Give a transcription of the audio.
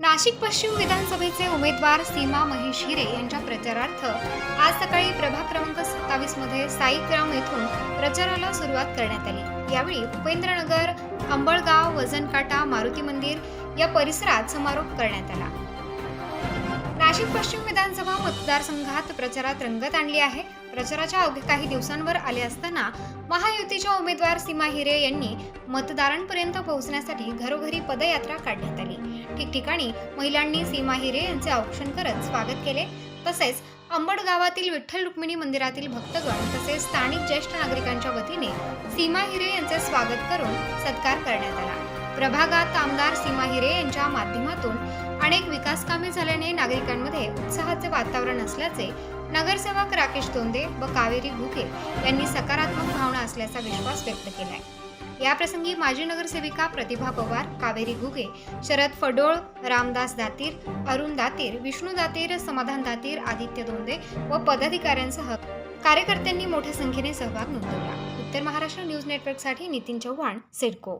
नाशिक पश्चिम विधानसभेचे उमेदवार सीमा महेश हिरे यांच्या प्रचारार्थ आज सकाळी प्रभाग क्रमांक सत्तावीसमध्ये साईग्राम येथून प्रचाराला सुरुवात करण्यात आली. यावेळी उपेंद्रनगर अंबळगाव वजनकाटा मारुती मंदिर या परिसरात समारोप करण्यात आला. नाशिक पश्चिम विधानसभा मतदारसंघात प्रचारात रंगत आणली आहे. प्रचाराच्या अवघ्या काही दिवसांवर आले असताना महायुतीच्या उमेदवार सीमा हिरे यांनी मतदारांपर्यंत पोहोचण्यासाठी घरोघरी पदयात्रा काढण्यात आली. ठिकठिकाणी महिलांनी सीमा हिरे यांचे औक्षण करत स्वागत केले. तसेच अंबड गावातील विठ्ठल रुक्मिणी मंदिरातील भक्तगण तसेच स्थानिक ज्येष्ठ नागरिकांच्या वतीने सीमा हिरे यांचे स्वागत करून सत्कार करण्यात आला. प्रभागात आमदार सीमा हिरे यांच्या माध्यमातून अनेक विकास कामे झाल्याने नागरिकांमध्ये उत्साहाचे वातावरण असल्याचे नगरसेवक राकेश तोंदे व कावेरी घुके यांनी सकारात्मक भावना असल्याचा विश्वास व्यक्त केला आहे याप्रसंगी माजी नगरसेविका प्रतिभा पवार कावेरी घुगे शरद फडोळ रामदास दातीर अरुण दातीर विष्णू दातीर समाधान दातीर आदित्य दोंदे व पदाधिकाऱ्यांसह कार्यकर्त्यांनी मोठ्या संख्येने सहभाग नोंदवला. उत्तर महाराष्ट्र न्यूज नेटवर्कसाठी नितीन चव्हाण सिडको.